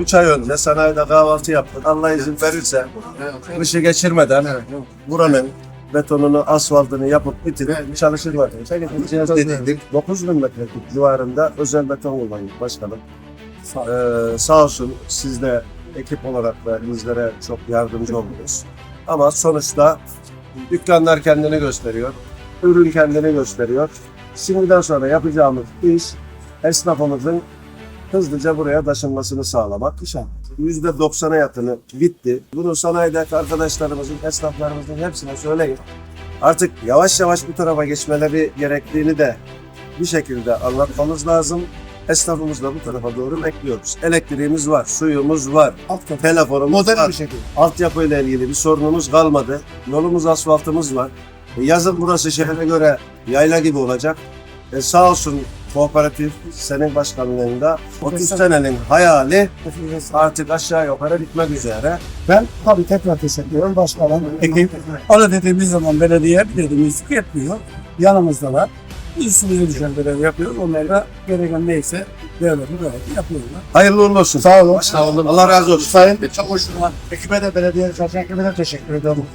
3 ay önce sanayide kahvaltı yaptık. Allah izin verirse kışı geçirmeden buranın betonunu, asfaltını yapıp bitirip çalışır var. Çekeceğiz dediydik. 9 bin metreküp civarında özel beton kullandık başkanım. Ee, sağ olsun siz de ekip olarak da bizlere çok yardımcı oldunuz. Ama sonuçta dükkanlar kendini gösteriyor. Ürün kendini gösteriyor. Şimdiden sonra yapacağımız iş esnafımızın hızlıca buraya taşınmasını sağlamak. Yüzde doksana yakını bitti. Bunu sanayideki arkadaşlarımızın, esnaflarımızın hepsine söyleyin. Artık yavaş yavaş bu tarafa geçmeleri gerektiğini de bir şekilde anlatmamız lazım. Esnafımız da bu tarafa doğru bekliyoruz. Elektriğimiz var, suyumuz var, telefonumuz Modern var. bir şekilde. Altyapıyla ilgili bir sorunumuz kalmadı. Yolumuz, asfaltımız var. Yazın burası şehre göre yayla gibi olacak. E, sağ olsun kooperatif senin başkanlığında 30 senenin hayali artık aşağı yukarı bitmek üzere. Ben tabii tekrar teşekkür ediyorum. Başkanım, ekip. Ara dediğimiz zaman belediye dediğimiz yetmiyor. Yanımızdalar. Üstümüze düşen görevi yapıyoruz. Onlar da gereken neyse devletin görevi yapıyorlar. Hayırlı uğurlu olsun. Sağ olun. Sağ olun. Allah razı olsun. Sayın Çavuşlu'na, ekibe de belediye çalışan ekibe de teşekkür ediyorum.